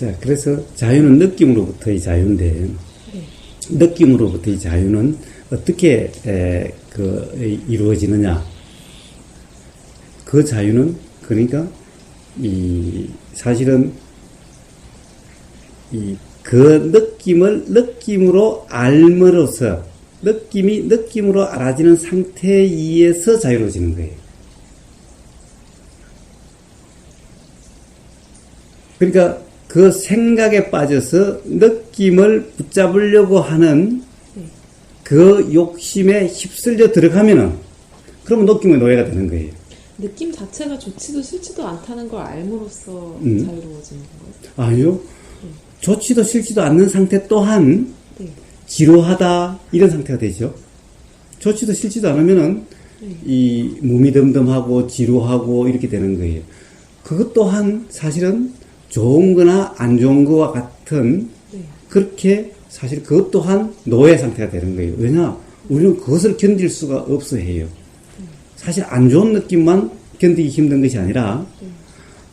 자, 그래서 자유는 느낌으로부터의 자유인데, 느낌으로부터의 자유는 어떻게 에, 그 이루어지느냐? 그 자유는 그러니까 이 사실은 이 그 느낌을 느낌으로 알므로써 느낌이 느낌으로 알아지는 상태에 의해서 자유로워지는 거예요. 그러니까 그 생각에 빠져서 느낌을 붙잡으려고 하는 그 욕심에 휩쓸려 들어가면은 그러면 느낌의 노예가 되는 거예요. 느낌 자체가 좋지도 싫지도 않다는 걸 알므로써 음. 자유로워지는 건가요? 아니요. 좋지도 싫지도 않는 상태 또한 네. 지루하다 이런 상태가 되죠. 좋지도 싫지도 않으면은 이 몸이 덤덤하고 지루하고 이렇게 되는 거예요. 그것 또한 사실은 좋은 거나 안 좋은 거와 같은 네. 그렇게 사실 그것 또한 노예 상태가 되는 거예요. 왜냐? 우리는 그것을 견딜 수가 없어 해요. 사실 안 좋은 느낌만 견디기 힘든 것이 아니라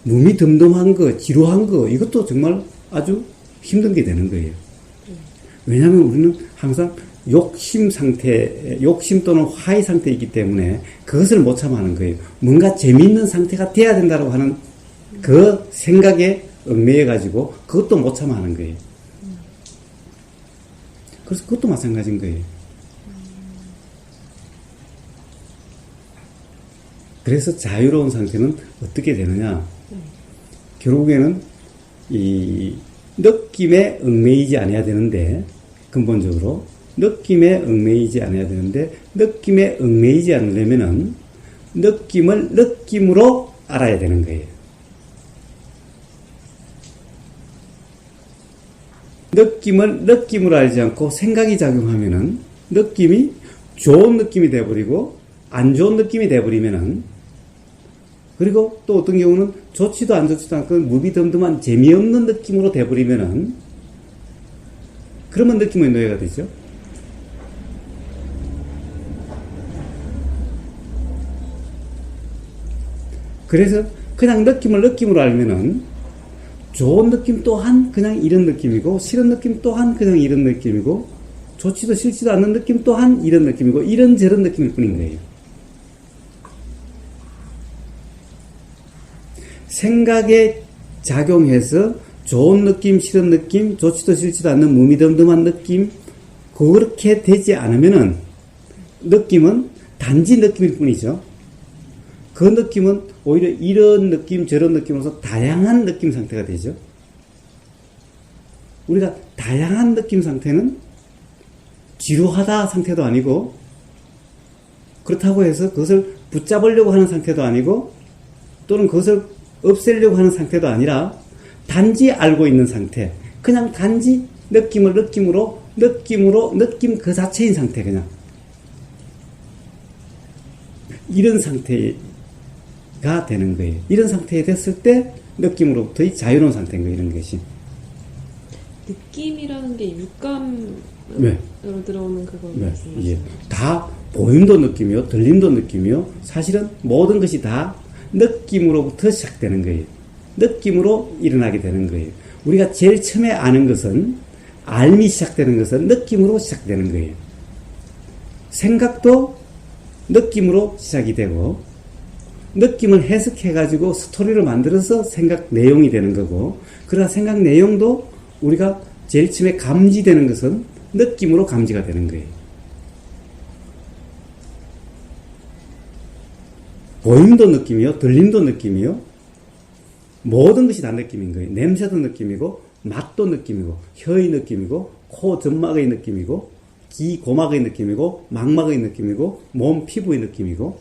몸이 덤덤한 거, 지루한 거 이것도 정말 아주 힘든 게 되는 거예요. 왜냐하면 우리는 항상 욕심 상태, 욕심 또는 화의 상태이기 때문에 그것을 못 참아하는 거예요. 뭔가 재미있는 상태가 돼야 된다고 하는 그 생각에 얽매여 가지고 그것도 못 참아 하는 거예요. 그래서 그것도 마찬가지인 거예요. 그래서 자유로운 상태는 어떻게 되느냐? 결국에는 이 느낌에 얽매이지 않아야 되는데 근본적으로 느낌에 얽매이지 않아야 되는데 느낌에 얽매이지 않으려면은 느낌을 느낌으로 알아야 되는 거예요. 느낌을 느낌으로 알지 않고 생각이 작용하면은 느낌이 좋은 느낌이 돼버리고 안 좋은 느낌이 돼버리면은 그리고 또 어떤 경우는 좋지도 안 좋지도 않고 무비덤덤한 재미없는 느낌으로 돼버리면은 그러면 느낌의 노예가 되죠. 그래서 그냥 느낌을 느낌으로 알면은 좋은 느낌 또한 그냥 이런 느낌이고 싫은 느낌 또한 그냥 이런 느낌이고 좋지도 싫지도 않는 느낌 또한 이런 느낌이고 이런저런 느낌일 뿐인 거예요. 생각에 작용해서 좋은 느낌, 싫은 느낌, 좋지도 싫지도 않는 무미덤덤한 느낌, 그렇게 되지 않으면은 느낌은 단지 느낌일 뿐이죠. 그 느낌은 오히려 이런 느낌, 저런 느낌으로서 다양한 느낌 상태가 되죠. 우리가 다양한 느낌 상태는 지루하다 상태도 아니고, 그렇다고 해서 그것을 붙잡으려고 하는 상태도 아니고, 또는 그것을 없애려고 하는 상태도 아니라, 단지 알고 있는 상태. 그냥 단지 느낌을 느낌으로, 느낌으로, 느낌 그 자체인 상태, 그냥. 이런 상태 가 되는 거예요. 이런 상태에 됐을 때 느낌으로부터의 자유로운 상태인 거예요, 이런 것이. 느낌이라는 게 육감으로 네. 들어오는 그걸 네, 말씀하시는 예. 다 보임도 느낌이요, 들림도 느낌이요. 사실은 모든 것이 다 느낌으로부터 시작되는 거예요. 느낌으로 일어나게 되는 거예요. 우리가 제일 처음에 아는 것은 알미 시작되는 것은 느낌으로 시작되는 거예요. 생각도 느낌으로 시작이 되고 느낌을 해석해 가지고 스토리를 만들어서 생각 내용이 되는 거고 그러나 생각 내용도 우리가 제일 처음에 감지되는 것은 느낌으로 감지가 되는 거예요. 보임도 느낌이요, 들림도 느낌이요, 모든 것이 다 느낌인 거예요. 냄새도 느낌이고, 맛도 느낌이고, 혀의 느낌이고, 코 점막의 느낌이고, 귀 고막의 느낌이고, 망막의 느낌이고, 몸 피부의 느낌이고,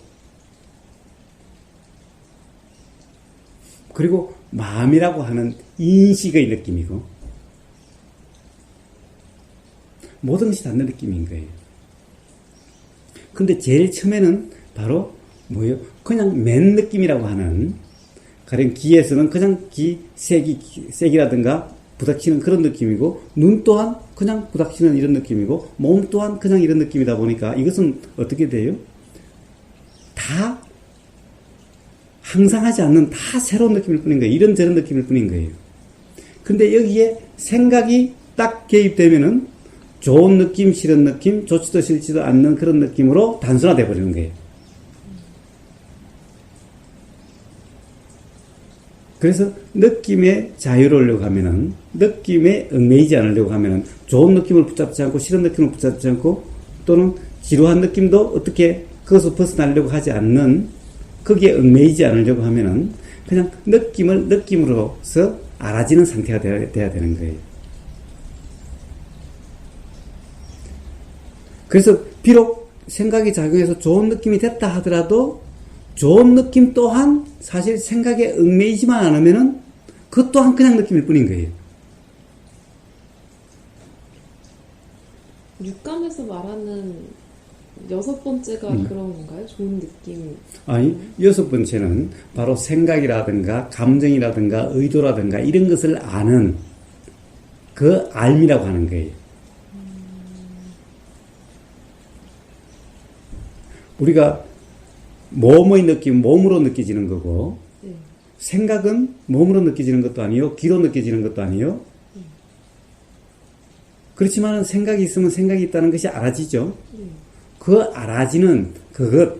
그리고 마음이라고 하는 인식의 느낌이고, 모든 것이 다 느낌인 거예요. 근데 제일 처음에는 바로 뭐예요? 그냥 맨 느낌이라고 하는 가령 귀에서는 그냥 귀 색이 색이라든가 부닥치는 그런 느낌이고 눈 또한 그냥 부닥치는 이런 느낌이고 몸 또한 그냥 이런 느낌이다 보니까 이것은 어떻게 돼요? 다 항상 하지 않는 다 새로운 느낌일 뿐인 거예요. 이런저런 느낌일 뿐인 거예요. 근데 여기에 생각이 딱 개입되면은 좋은 느낌, 싫은 느낌, 좋지도 싫지도 않는 그런 느낌으로 단순화돼 버리는 거예요. 그래서 느낌에 자유로우려고 하면은 느낌에 얽매이지 않으려고 하면은 좋은 느낌을 붙잡지 않고 싫은 느낌을 붙잡지 않고 또는 지루한 느낌도 어떻게 그것을 벗어나려고 하지 않는 거기에 얽매이지 않으려고 하면은 그냥 느낌을 느낌으로서 알아지는 상태가 돼야, 돼야 되는 거예요. 그래서 비록 생각이 작용해서 좋은 느낌이 됐다 하더라도 좋은 느낌 또한 사실 생각에 얽매이지만 않으면은 그것 또한 그냥 느낌일 뿐인 거예요. 육감에서 말하는 여섯 번째가 음. 그런 건가요? 좋은 느낌. 아니, 여섯 번째는 바로 생각이라든가 감정이라든가 의도라든가 이런 것을 아는 그 알미라고 하는 거예요. 우리가 몸의 느낌, 몸으로 느껴지는 거고, 네. 생각은 몸으로 느껴지는 것도 아니요, 귀로 느껴지는 것도 아니요. 그렇지만 생각이 있으면 생각이 있다는 것이 알아지죠. 네. 그 알아지는 그것,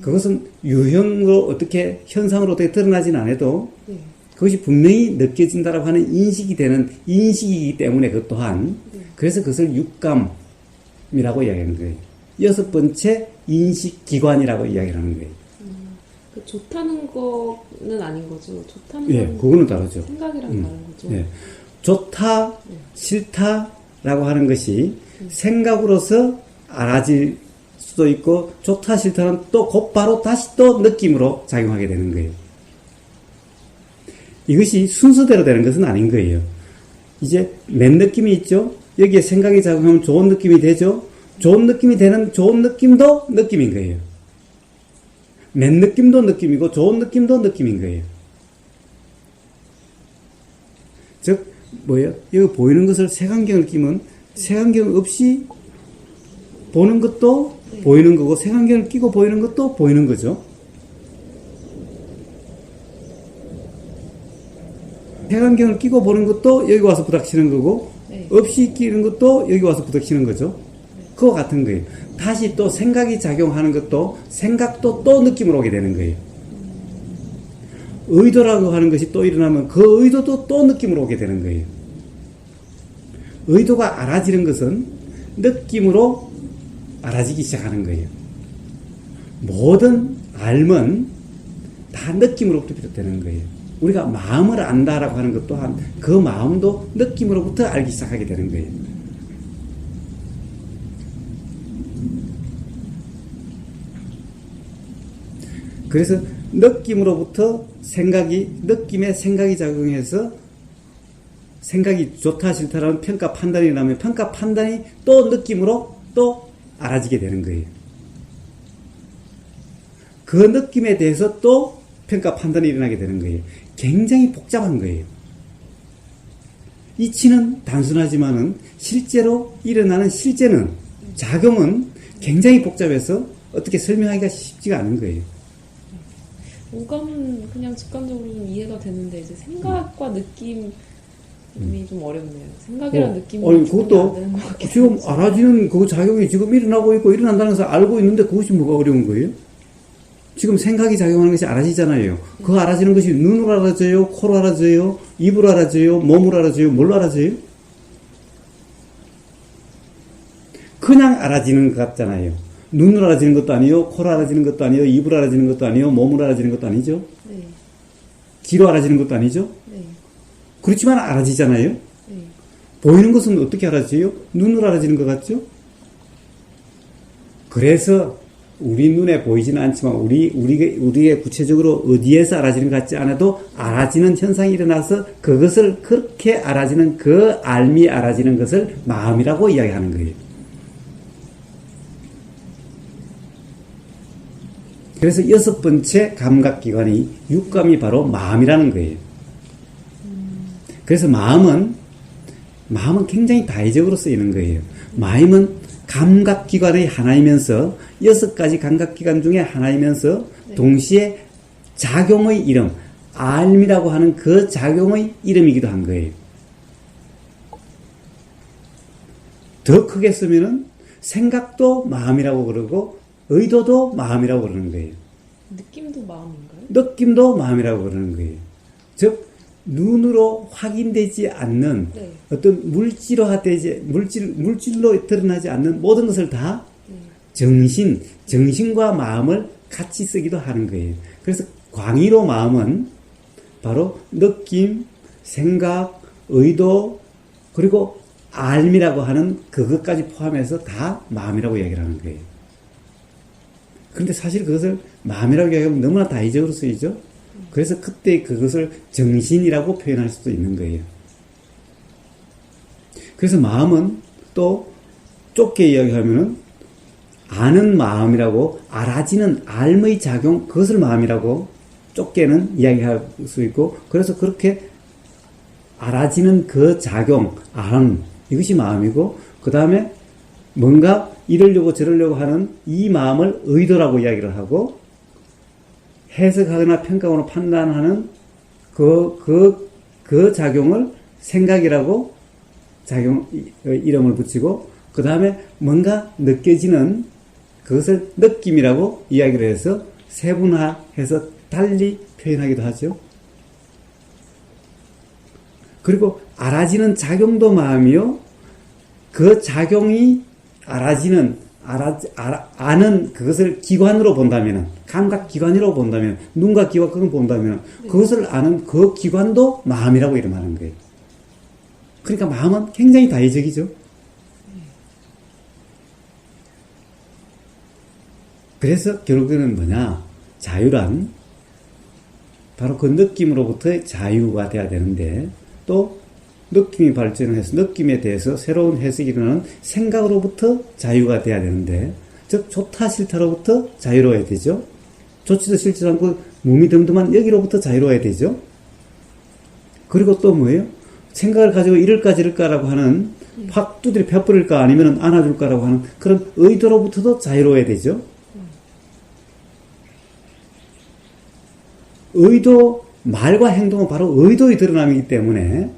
그것은 유형으로 어떻게, 현상으로 어떻게 드러나진 않아도 네. 그것이 분명히 느껴진다라고 하는 인식이 되는 인식이기 때문에 그것 또한 그래서 그것을 육감이라고 이야기하는 거예요. 여섯 번째 인식 기관이라고 이야기하는 거예요. 그 좋다는 거는 아닌 거죠. 좋다는 예, 건 그거는 다르죠. 생각이랑 음, 다른 거죠. 예. 좋다, 싫다라고 하는 것이 생각으로서 알아질 수도 있고 좋다, 싫다는 또 곧바로 다시 또 느낌으로 작용하게 되는 거예요. 이것이 순서대로 되는 것은 아닌 거예요. 이제 맨 느낌이 있죠? 여기에 생각이 작용하면 좋은 느낌이 되죠? 좋은 느낌이 되는 좋은 느낌도 느낌인 거예요. 맨 느낌도 느낌이고 좋은 느낌도 느낌인 거예요. 즉 뭐예요? 여기 보이는 것을 색안경을 끼면 색안경 없이 보는 것도 보이는 거고 색안경을 끼고 보이는 것도 보이는 거죠. 색안경을 끼고 보는 것도 여기 와서 부닥치는 거고 네. 없이 끼는 것도 여기 와서 부닥치는 거죠. 그와 같은 거예요. 다시 또 생각이 작용하는 것도 생각도 또 느낌으로 오게 되는 거예요. 의도라고 하는 것이 또 일어나면 그 의도도 또 느낌으로 오게 되는 거예요. 의도가 알아지는 것은 느낌으로 알아지기 시작하는 거예요. 모든 알면 다 느낌으로부터 비롯되는 거예요. 우리가 마음을 안다라고 하는 것 또한 그 마음도 느낌으로부터 알기 시작하게 되는 거예요. 그래서 느낌으로부터 생각이 느낌에 생각이 작용해서 생각이 좋다 싫다라는 평가 판단이 나면 평가 판단이 또 느낌으로 또 알아지게 되는 거예요. 그 느낌에 대해서 또 평가 판단이 일어나게 되는 거예요. 굉장히 복잡한 거예요. 이치는 단순하지만은 실제로 일어나는 실제는 작용은 굉장히 복잡해서 어떻게 설명하기가 쉽지가 않은 거예요. 오감은 그냥 직관적으로는 이해가 되는데 이제 생각과 느낌 이좀 어렵네요. 생각이랑 어, 느낌이 아니, 그것도 지금. 알아지는 그 작용이 지금 일어나고 있고 일어난다는 것을 알고 있는데 그것이 뭐가 어려운 거예요? 지금 생각이 작용하는 것이 알아지잖아요. 그 알아지는 것이 눈으로 알아져요, 코로 알아져요, 입으로 알아져요, 몸으로 알아져요, 뭘로 알아져요? 그냥 알아지는 것 같잖아요. 눈으로 알아지는 것도 아니요, 코로 알아지는 것도 아니요, 입으로 알아지는 것도 아니요, 몸으로 알아지는 것도 아니죠. 네, 귀로 알아지는 것도 아니죠. 네, 그렇지만 알아지잖아요. 네. 보이는 것은 어떻게 알아지요? 눈으로 알아지는 것 같죠? 그래서 우리 눈에 보이지는 않지만 우리 우리 우리의 구체적으로 어디에서 알아지는 것 같지 않아도 알아지는 현상이 일어나서 그것을 그렇게 알아지는 그 알미 알아지는 것을 마음이라고 이야기하는 거예요. 그래서 여섯 번째 감각 기관이 육감이 바로 마음이라는 거예요. 그래서 마음은 마음은 굉장히 다의적으로 쓰이는 거예요. 마음은 감각기관의 하나이면서 여섯 가지 감각기관 중에 하나이면서 동시에 작용의 이름, 알미라고 하는 그 작용의 이름이기도 한 거예요. 더 크게 쓰면은 생각도 마음이라고 그러고 의도도 마음이라고 그러는 거예요. 느낌도 마음인가요? 느낌도 마음이라고 그러는 거예요. 즉 눈으로 확인되지 않는 네. 어떤 물질화되지 물질 물질로 드러나지 않는 모든 것을 다 네. 정신 정신과 마음을 같이 쓰기도 하는 거예요. 그래서 광의로 마음은 바로 느낌, 생각, 의도 그리고 알미라고 하는 그것까지 포함해서 다 마음이라고 얘기를 하는 거예요. 그런데 사실 그것을 마음이라고 얘기하면 너무나 다의적으로 쓰이죠. 그래서 그때 그것을 정신이라고 표현할 수도 있는 거예요. 그래서 마음은 또 좁게 이야기하면은 아는 마음이라고 알아지는 알의 작용 그것을 마음이라고 좁게는 이야기할 수 있고 그래서 그렇게 알아지는 그 작용 알 이것이 마음이고 그 다음에 뭔가 이러려고 저러려고 하는 이 마음을 의도라고 이야기를 하고 해석하거나 평가하거나 판단하는 그, 그, 그 작용을 생각이라고 작용, 이- 이름을 붙이고, 그 다음에 뭔가 느껴지는 그것을 느낌이라고 이야기를 해서 세분화해서 달리 표현하기도 하죠. 그리고 알아지는 작용도 마음이요. 그 작용이 알아지는 알아, 알아, 아는 그것을 기관으로 본다면 감각 기관으로 본다면 눈과 귀와 그걸 본다면 그것을 아는 그 기관도 마음이라고 이름 하는 거예요. 그러니까 마음은 굉장히 다의적이죠. 그래서 결국에는 뭐냐 자유란 바로 그 느낌으로부터 자유가 돼야 되는데 또 느낌이 발전을 해서 느낌에 대해서 새로운 해석이 일어나는 생각으로부터 자유가 돼야 되는데 즉 좋다 싫다로부터 자유로워야 되죠. 좋지도 싫지도 않고 몸이 덤덤한 여기로부터 자유로워야 되죠. 그리고 또 뭐예요? 생각을 가지고 이럴까 저럴까라고 하는 확 두드려 펴버릴까 아니면 안아줄까라고 하는 그런 의도로부터도 자유로워야 되죠. 의도, 말과 행동은 바로 의도의 드러남이기 때문에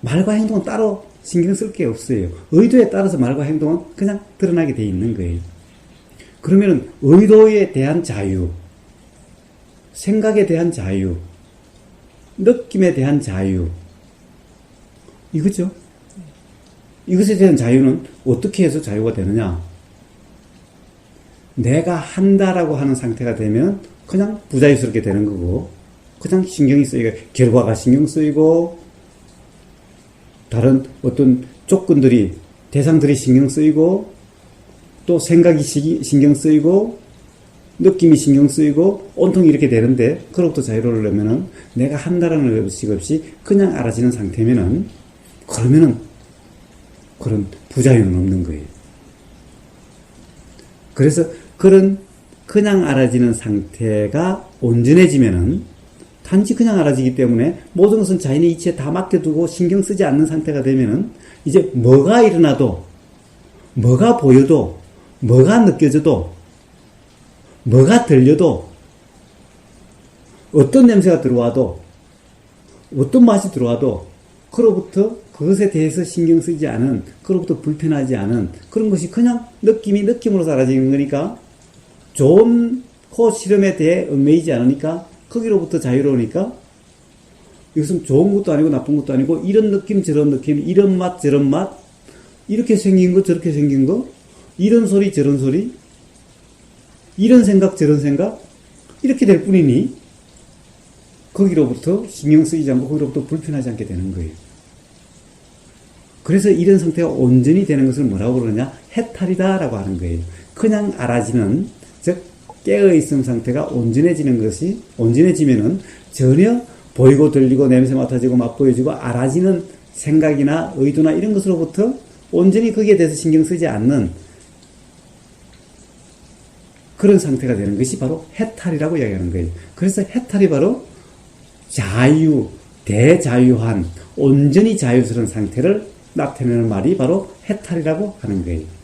말과 행동은 따로 신경 쓸 게 없어요. 의도에 따라서 말과 행동은 그냥 드러나게 돼 있는 거예요. 그러면 의도에 대한 자유, 생각에 대한 자유, 느낌에 대한 자유, 이거죠. 이것에 대한 자유는 어떻게 해서 자유가 되느냐? 내가 한다라고 하는 상태가 되면 그냥 부자유스럽게 되는 거고, 그냥 신경이 쓰이고, 결과가 신경 쓰이고, 다른 어떤 조건들이, 대상들이 신경 쓰이고, 또 생각이 시- 신경 쓰이고, 느낌이 신경 쓰이고, 온통 이렇게 되는데, 그로부터 자유로우려면은, 내가 한다라는 의식 없이 그냥 알아지는 상태면은, 그러면은, 그런 부자유는 없는 거예요. 그래서 그런 그냥 알아지는 상태가 온전해지면은 단지 그냥 알아지기 때문에 모든 것은 자연의 이치에 다 맡겨두고 신경 쓰지 않는 상태가 되면은 이제 뭐가 일어나도 뭐가 보여도 뭐가 느껴져도 뭐가 들려도 어떤 냄새가 들어와도 어떤 맛이 들어와도 그로부터 그것에 대해서 신경 쓰지 않은 그로부터 불편하지 않은 그런 것이 그냥 느낌이 느낌으로 사라지는 거니까 좋은 코 실험에 대해 얽매이지 않으니까 거기로부터 자유로우니까 이것은 좋은 것도 아니고 나쁜 것도 아니고 이런 느낌 저런 느낌 이런 맛 저런 맛 이렇게 생긴 거 저렇게 생긴 거 이런 소리 저런 소리 이런 생각 저런 생각 이렇게 될 뿐이니 거기로부터 신경 쓰이지 않고 거기로부터 불편하지 않게 되는 거예요. 그래서 이런 상태가 온전히 되는 것을 뭐라고 그러냐? 해탈이다라고 하는 거예요. 그냥 알아지는, 즉, 깨어 있음 상태가 온전해지는 것이, 온전해지면은 전혀 보이고 들리고 냄새 맡아지고 맛보여지고 알아지는 생각이나 의도나 이런 것으로부터 온전히 거기에 대해서 신경 쓰지 않는 그런 상태가 되는 것이 바로 해탈이라고 이야기하는 거예요. 그래서 해탈이 바로 자유, 대자유한, 온전히 자유스러운 상태를 나타내는 말이 바로 해탈이라고 하는 거예요.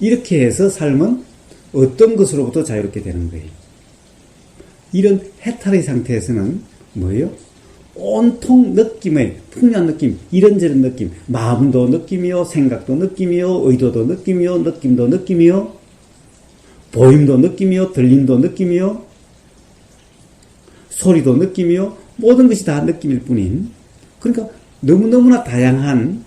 이렇게 해서 삶은 어떤 것으로부터 자유롭게 되는 거예요. 이런 해탈의 상태에서는 뭐예요? 온통 느낌의 풍요한 느낌, 이런저런 느낌, 마음도 느낌이요, 생각도 느낌이요, 의도도 느낌이요, 느낌도 느낌이요, 보임도 느낌이요, 들림도 느낌이요, 소리도 느낌이요, 모든 것이 다 느낌일 뿐인, 그러니까 너무너무나 다양한,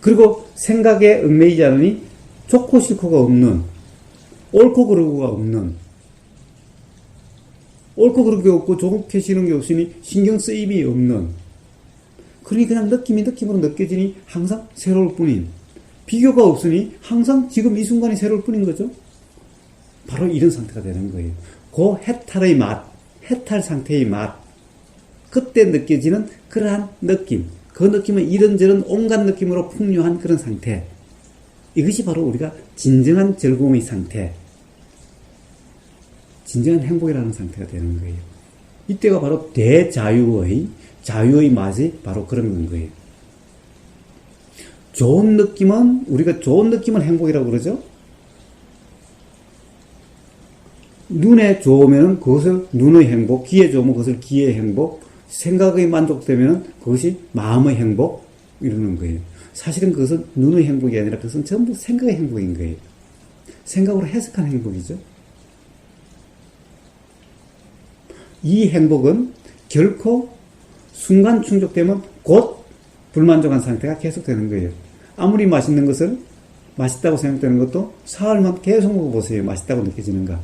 그리고 생각에 얽매이지 않으니 좋고 싫고가 없는, 옳고 그르고가 없는, 옳고 그르게 없고 좋게 싫은 게 없으니 신경 쓰임이 없는, 그러니 그냥 느낌이 느낌으로 느껴지니 항상 새로울 뿐인, 비교가 없으니 항상 지금 이 순간이 새로울 뿐인 거죠. 바로 이런 상태가 되는 거예요. 그 해탈의 맛, 해탈 상태의 맛, 그때 느껴지는 그러한 느낌, 그 느낌은 이런저런 온갖 느낌으로 풍요한 그런 상태. 이것이 바로 우리가 진정한 즐거움의 상태, 진정한 행복이라는 상태가 되는 거예요. 이때가 바로 대자유의, 자유의 맛이 바로 그런 거예요. 좋은 느낌은, 우리가 좋은 느낌은 행복이라고 그러죠? 눈에 좋으면 그것을 눈의 행복, 귀에 좋으면 그것을 귀의 행복, 생각의 만족되면 그것이 마음의 행복, 이러는 거예요. 사실은 그것은 눈의 행복이 아니라 그것은 전부 생각의 행복인 거예요. 생각으로 해석한 행복이죠. 이 행복은 결코 순간 충족되면 곧 불만족한 상태가 계속되는 거예요. 아무리 맛있는 것을 맛있다고 생각되는 것도 사흘만 계속 먹어보세요. 맛있다고 느껴지는가.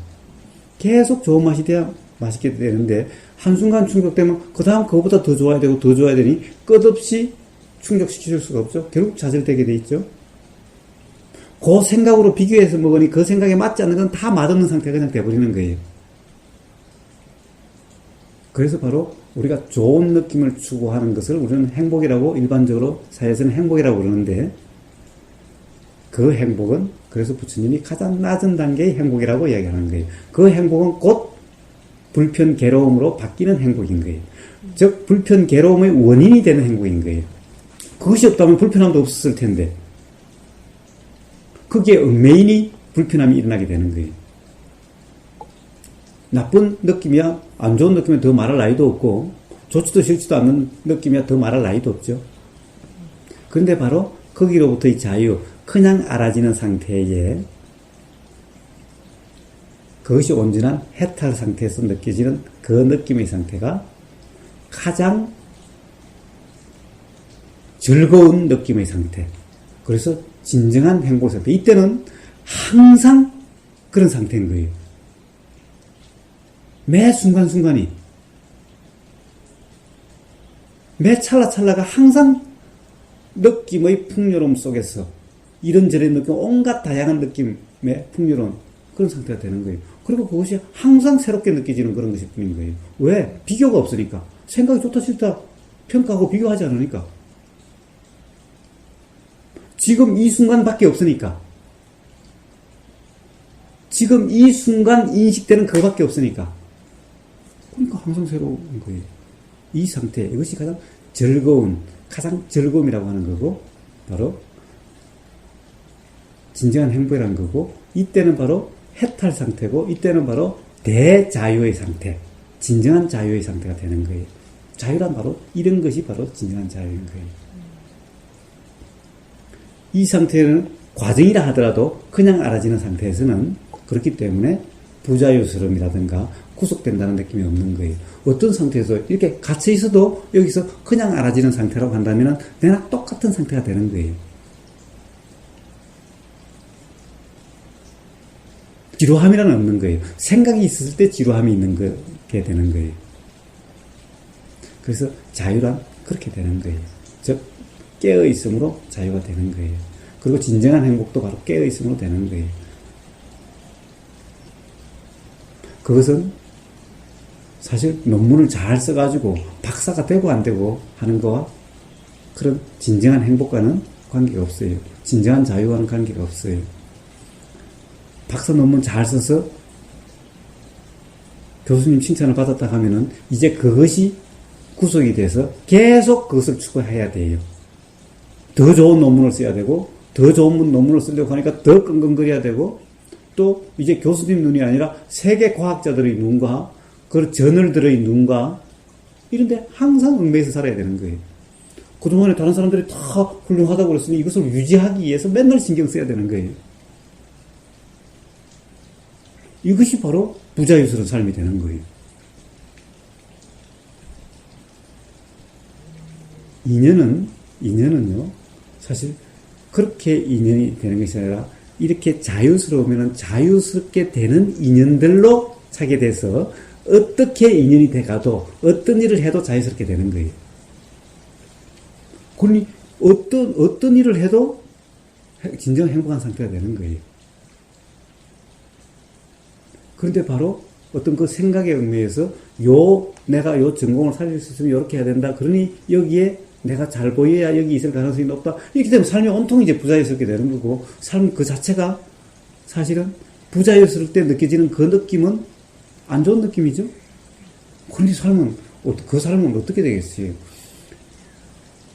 계속 좋은 맛이 돼야 맛있게 되는데 한순간 충족되면 그 다음 그거보다 더 좋아야 되고 더 좋아야 되니 끝없이 충족시킬 수가 없죠. 결국 좌절되게 돼 있죠. 그 생각으로 비교해서 먹으니 그 생각에 맞지 않는 건 다 맛없는 상태가 그냥 돼버리는 거예요. 그래서 바로 우리가 좋은 느낌을 추구하는 것을 우리는 행복이라고 일반적으로 사회에서는 행복이라고 그러는데 그 행복은 그래서 부처님이 가장 낮은 단계의 행복이라고 이야기하는 거예요. 그 행복은 곧 불편 괴로움으로 바뀌는 행복인 거예요. 즉 불편 괴로움의 원인이 되는 행복인 거예요. 그것이 없다면 불편함도 없었을 텐데 그게 얽매이니 불편함이 일어나게 되는 거예요. 나쁜 느낌이야 안 좋은 느낌이야 더 말할 나위도 없고 좋지도 싫지도 않는 느낌이야 더 말할 나위도 없죠. 그런데 바로 거기로부터의 자유, 그냥 알아지는 상태에 그것이 온전한 해탈 상태에서 느껴지는 그 느낌의 상태가 가장 즐거운 느낌의 상태. 그래서 진정한 행복 상태. 이때는 항상 그런 상태인 거예요. 매 순간순간이 매 찰나찰나가 항상 느낌의 풍요로움 속에서 이런저런 느낌, 온갖 다양한 느낌의 풍요로운 그런 상태가 되는 거예요. 그리고 그것이 항상 새롭게 느껴지는 그런 것일 뿐인 거예요. 왜? 비교가 없으니까. 생각이 좋다 싫다 평가하고 비교하지 않으니까. 지금 이 순간밖에 없으니까. 지금 이 순간 인식되는 그거밖에 없으니까. 그러니까 항상 새로운 거예요. 이 상태, 이것이 가장 즐거운, 가장 즐거움이라고 하는 거고, 바로 진정한 행복이라는 거고, 이때는 바로 해탈 상태고, 이때는 바로 대자유의 상태, 진정한 자유의 상태가 되는 거예요. 자유란 바로 이런 것이 바로 진정한 자유인 거예요. 이 상태는 과정이라 하더라도 그냥 알아지는 상태에서는 그렇기 때문에 부자유스러움이라든가 구속된다는 느낌이 없는 거예요. 어떤 상태에서 이렇게 갇혀 있어도 여기서 그냥 알아지는 상태라고 한다면 내가 똑같은 상태가 되는 거예요. 지루함이라는 없는 거예요. 생각이 있었을 때 지루함이 있는 게 되는 거예요. 그래서 자유란 그렇게 되는 거예요. 즉, 깨어 있음으로 자유가 되는 거예요. 그리고 진정한 행복도 바로 깨어 있음으로 되는 거예요. 그것은 사실 논문을 잘 써가지고 박사가 되고 안 되고 하는 거와 그런 진정한 행복과는 관계가 없어요. 진정한 자유와는 관계가 없어요. 박사 논문 잘 써서 교수님 칭찬을 받았다 하면은 이제 그것이 구속이 돼서 계속 그것을 추구해야 돼요. 더 좋은 논문을 써야 되고 더 좋은 논문을 쓰려고 하니까 더 끙끙거려야 되고 또 이제 교수님 눈이 아니라 세계 과학자들의 눈과 그 저널들의 눈과 이런데 항상 얽매여서 살아야 되는 거예요. 그동안에 다른 사람들이 다 훌륭하다고 그랬으니 이것을 유지하기 위해서 맨날 신경 써야 되는 거예요. 이것이 바로 부자유스러운 삶이 되는 거예요. 인연은, 인연은요, 사실 그렇게 인연이 되는 것이 아니라 이렇게 자유스러우면 자유스럽게 되는 인연들로 차게 돼서 어떻게 인연이 돼가도 어떤 일을 해도 자유스럽게 되는 거예요. 그러니 어떤, 어떤 일을 해도 진정 행복한 상태가 되는 거예요. 그런데 바로 어떤 그 생각에 얽매여서 요 내가 요 전공을 살릴 수 있으면 이렇게 해야 된다. 그러니 여기에 내가 잘 보여야 여기 있을 가능성이 높다. 이렇게 되면 삶이 온통 이제 부자유스럽게 되는 거고 삶 그 자체가 사실은 부자유스러울 때 느껴지는 그 느낌은 안 좋은 느낌이죠. 그런데 삶은 어, 그 삶은 어떻게 되겠어요?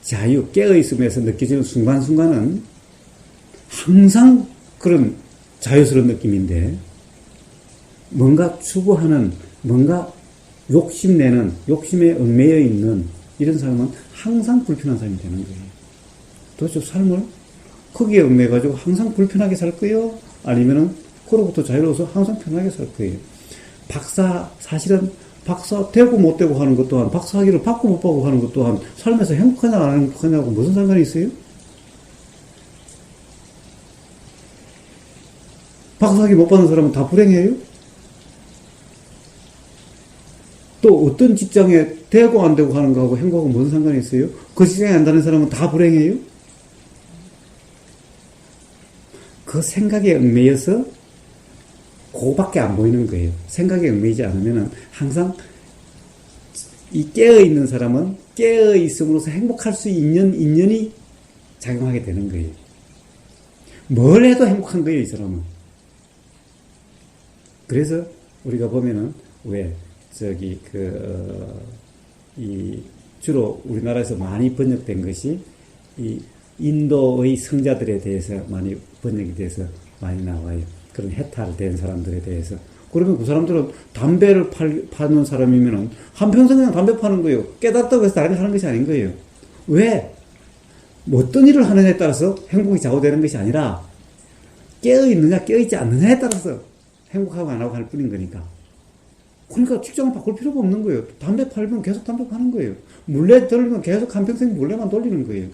자유 깨어 있으면서 느껴지는 순간순간은 항상 그런 자유스러운 느낌인데 뭔가 추구하는 뭔가 욕심내는 욕심에 얽매여 있는 이런 삶은 항상 불편한 삶이 되는 거예요. 도대체 삶을 거기에 얽매가지고 항상 불편하게 살 거예요? 아니면은 그로부터 자유로워서 항상 편하게 살 거예요? 박사 사실은 박사 되고 못 되고 하는 것 또한 박사 학위를 받고 못 받고 하는 것 또한 삶에서 행복하냐 안 행복하냐고 무슨 상관이 있어요? 박사 학위 못 받는 사람은 다 불행해요? 또 어떤 직장에 되고 안 되고 하는 거하고 행복하고 무슨 상관이 있어요? 그 직장에 안 다는 사람은 다 불행해요? 그 생각에 얽매여서 그거밖에 안 보이는 거예요. 생각에 얽매이지 않으면 항상 이 깨어있는 사람은 깨어있음으로써 행복할 수 있는 인연이 작용하게 되는 거예요. 뭘 해도 행복한 거예요, 이 사람은. 그래서 우리가 보면은 왜 저기 그이 주로 우리나라에서 많이 번역된 것이 이 인도의 성자들에 대해서 많이 번역이 돼서 많이 나와요. 그런 해탈 된 사람들에 대해서. 그러면 그 사람들은 담배를 팔, 파는 사람이면은 한평생 그냥 담배 파는 거예요. 깨닫다고 해서 거 하는 것이 아닌 거예요. 왜? 뭐 어떤 일을 하느냐에 따라서 행복이 좌우되는 것이 아니라 깨어있느냐, 깨어있지 않느냐에 따라서 행복하고 안 하고 할 뿐인 거니까. 그러니까 직장을 바꿀 필요가 없는 거예요. 담배 팔면 계속 담배 파는 거예요. 물레 돌리면 계속 한평생 물레만 돌리는 거예요.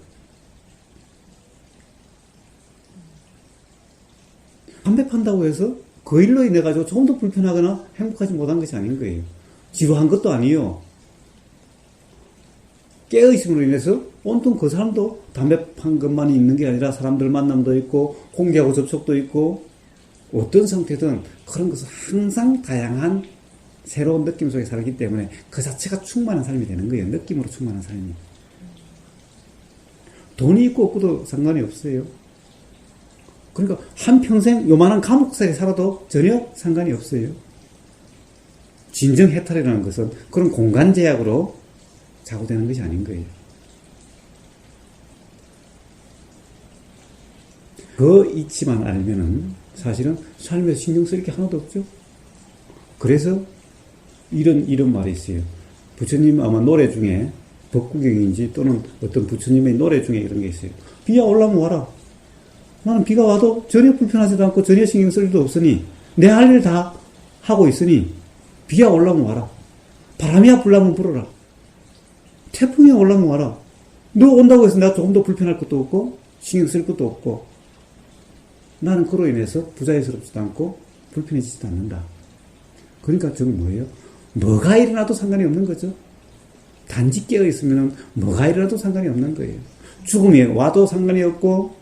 담배 판다고 해서 그 일로 인해 가지고 조금 더 불편하거나 행복하지 못한 것이 아닌 거예요. 지루한 것도 아니요. 깨어있음으로 인해서 온통 그 사람도 담배 판 것만 있는 게 아니라 사람들 만남도 있고 공개하고 접촉도 있고 어떤 상태든 그런 것은 항상 다양한 새로운 느낌 속에 살기 때문에 그 자체가 충만한 삶이 되는 거예요. 느낌으로 충만한 삶이. 돈이 있고 없고도 상관이 없어요. 그러니까 한평생 요만한 감옥살이 살아도 전혀 상관이 없어요. 진정 해탈이라는 것은 그런 공간 제약으로 자고되는 것이 아닌 거예요. 그 이치만 알면은 사실은 삶에서 신경 쓸 게 하나도 없죠. 그래서 이런 이런 말이 있어요. 부처님 아마 노래 중에 법구경인지 또는 어떤 부처님의 노래 중에 이런 게 있어요. 비가 올라면 와라. 나는 비가 와도 전혀 불편하지도 않고 전혀 신경 쓸 일도 없으니 내 할 일 다 하고 있으니 비가 올라면 와라. 바람이야 불라면 불어라. 태풍이 올라면 와라. 너 온다고 해서 내가 조금 더 불편할 것도 없고 신경 쓸 것도 없고 나는 그로 인해서 부자유스럽지도 않고 불편해지지도 않는다. 그러니까 저는 뭐예요? 뭐가 일어나도 상관이 없는 거죠. 단지 깨어 있으면 뭐가 일어나도 상관이 없는 거예요. 죽음이 와도 상관이 없고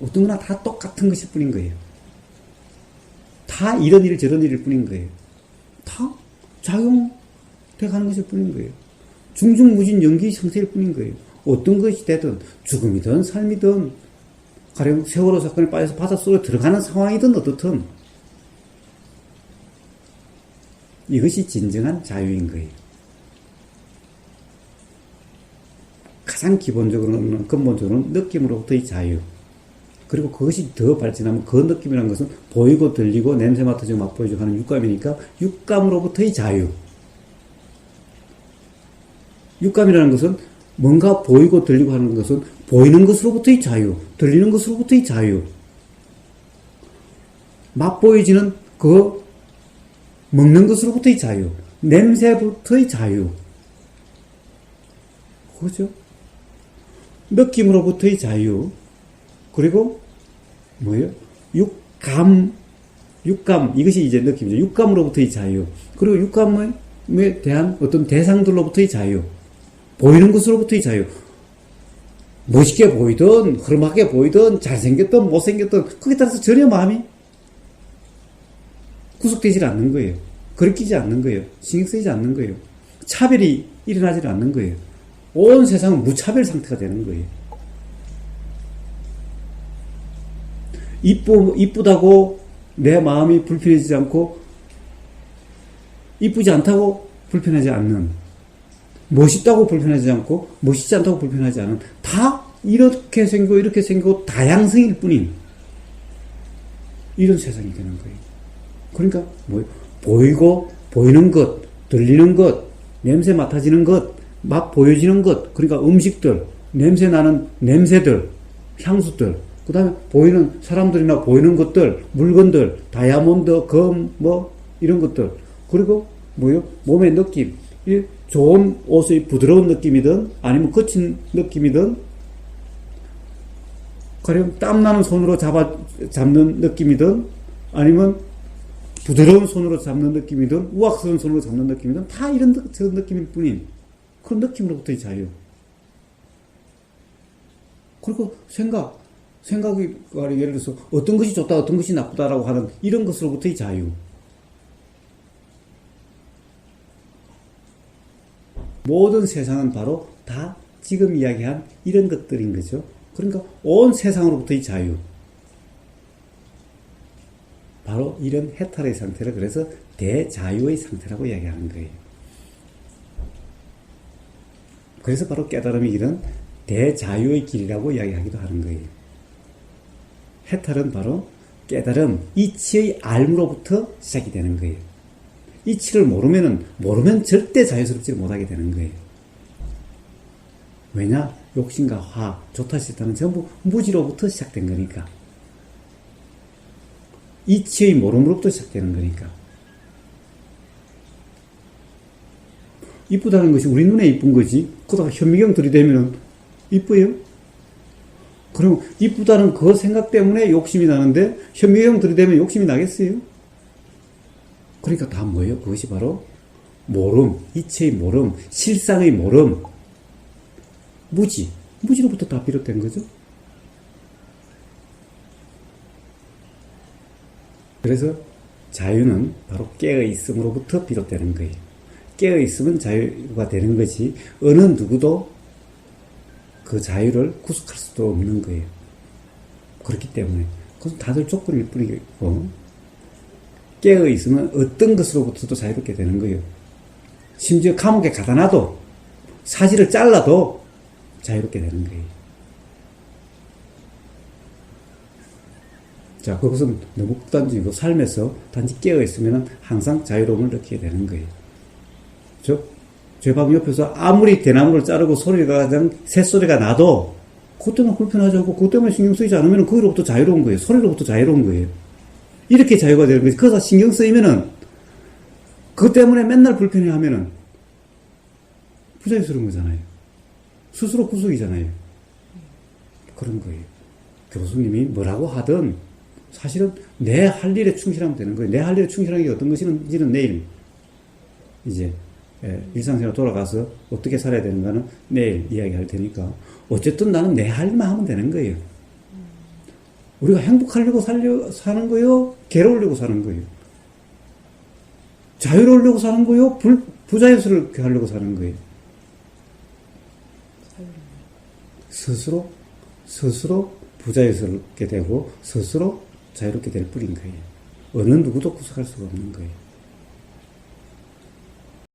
어떤 거나 다 똑같은 것일 뿐인 거예요. 다 이런 일 저런 일일 뿐인 거예요. 다 작용돼 가는 것일 뿐인 거예요. 중중무진 연기 상태일 뿐인 거예요. 어떤 것이 되든 죽음이든 삶이든 가령 세월호 사건에 빠져서 바닷속에 들어가는 상황이든 어떻든 이것이 진정한 자유인 거예요. 가장 기본적으로는 근본적으로는 느낌으로부터의 자유. 그리고 그것이 더 발전하면 그 느낌이라는 것은 보이고 들리고 냄새 맡아지고 맛보이고 하는 육감이니까 육감으로부터의 자유. 육감이라는 것은 뭔가 보이고 들리고 하는 것은 보이는 것으로부터의 자유, 들리는 것으로부터의 자유. 맛보이지는 그 먹는 것으로부터의 자유, 냄새부터의 자유. 그죠? 느낌으로부터의 자유, 그리고 뭐예요? 육감, 육감 이것이 이제 느낌이죠. 육감으로부터의 자유, 그리고 육감에 대한 어떤 대상들로부터의 자유, 보이는 것으로부터의 자유. 멋있게 보이든 흐름하게 보이든 잘생겼든 못생겼든 거기에 따라서 전혀 마음이 구속되지 않는 거예요. 거리끼지 않는 거예요. 신경 쓰이지 않는 거예요. 차별이 일어나지 않는 거예요. 온 세상은 무차별 상태가 되는 거예요. 이쁘, 이쁘다고 내 마음이 불편해지지 않고, 이쁘지 않다고 불편하지 않는, 멋있다고 불편하지 않고, 멋있지 않다고 불편하지 않은, 다 이렇게 생기고, 이렇게 생기고, 다양성일 뿐인, 이런 세상이 되는 거예요. 그러니까, 뭐, 보이고, 보이는 것, 들리는 것, 냄새 맡아지는 것, 맛 보여지는 것, 그러니까 음식들, 냄새 나는 냄새들, 향수들, 그 다음에 보이는 사람들이나 보이는 것들, 물건들, 다이아몬드, 검, 뭐, 이런 것들. 그리고 뭐요? 몸의 느낌. 이 좋은 옷의 부드러운 느낌이든, 아니면 거친 느낌이든, 가령 땀나는 손으로 잡아, 잡는 느낌이든, 아니면 부드러운 손으로 잡는 느낌이든, 우악스러운 손으로 잡는 느낌이든, 다 이런 느- 저 느낌일 뿐인, 그런 느낌으로부터의 자유. 그리고 생각, 생각이 예를 들어서 어떤 것이 좋다, 어떤 것이 나쁘다라고 하는 이런 것으로부터의 자유. 모든 세상은 바로 다 지금 이야기한 이런 것들인 거죠. 그러니까 온 세상으로부터의 자유. 바로 이런 해탈의 상태를 그래서 대자유의 상태라고 이야기하는 거예요. 그래서 바로 깨달음의 길은 대자유의 길이라고 이야기하기도 하는 거예요. 해탈은 바로 깨달음, 이치의 알므로부터 시작이 되는 거예요. 이치를 모르면은, 모르면 절대 자유스럽지 못하게 되는 거예요. 왜냐? 욕심과 화, 좋다 싫다는 전부 무지로부터 시작된 거니까. 이치의 모름으로부터 시작되는 거니까. 이쁘다는 것이 우리 눈에 이쁜 거지. 그러다가 현미경 들이대면은 이뻐요? 그럼 이쁘다는 그 생각 때문에 욕심이 나는데 현미경 들이대면 욕심이 나겠어요? 그러니까 다 뭐예요? 그것이 바로 모름, 이체의 모름, 실상의 모름, 무지, 무지로부터 다 비롯된 거죠. 그래서 자유는 바로 깨어 있음으로부터 비롯되는 거예요. 깨어 있으면 자유가 되는 거지 어느 누구도 그 자유를 구속할 수도 없는 거예요. 그렇기 때문에 그건 다들 조건일 뿐이고 깨어 있으면 어떤 것으로부터도 자유롭게 되는 거예요. 심지어 감옥에 가다 놔도 사지를 잘라도 자유롭게 되는 거예요. 자, 그것은 너무 극단적이고 삶에서 단지 깨어 있으면 항상 자유로움을 느끼게 되는 거예요. 저, 죄밥 옆에서 아무리 대나무를 자르고 소리가 그냥 새소리가 나도 그것 때문에 불편하지 않고 그것 때문에 신경 쓰이지 않으면 거기로부터 자유로운 거예요. 소리로부터 자유로운 거예요. 이렇게 자유가 되는 거지. 그래서 신경 쓰이면은 그것 때문에 맨날 불편해 하면은 부자유스러운 거잖아요. 스스로 구속이잖아요. 그런 거예요. 교수님이 뭐라고 하든 사실은 내 할 일에 충실하면 되는 거예요. 내 할 일에 충실한 게 어떤 것인지는 내일 이제 예, 일상생활 돌아가서 어떻게 살아야 되는가는 내일 이야기할 테니까 어쨌든 나는 내 할 일만 하면 되는 거예요. 우리가 행복하려고 살려, 사는 거요? 괴로우려고 사는 거예요? 자유로우려고 사는 거요? 불, 부자유스럽게 하려고 사는 거예요? 스스로, 스스로 부자유스럽게 되고, 스스로 자유롭게 될 뿐인 거예요. 어느 누구도 구속할 수가 없는 거예요.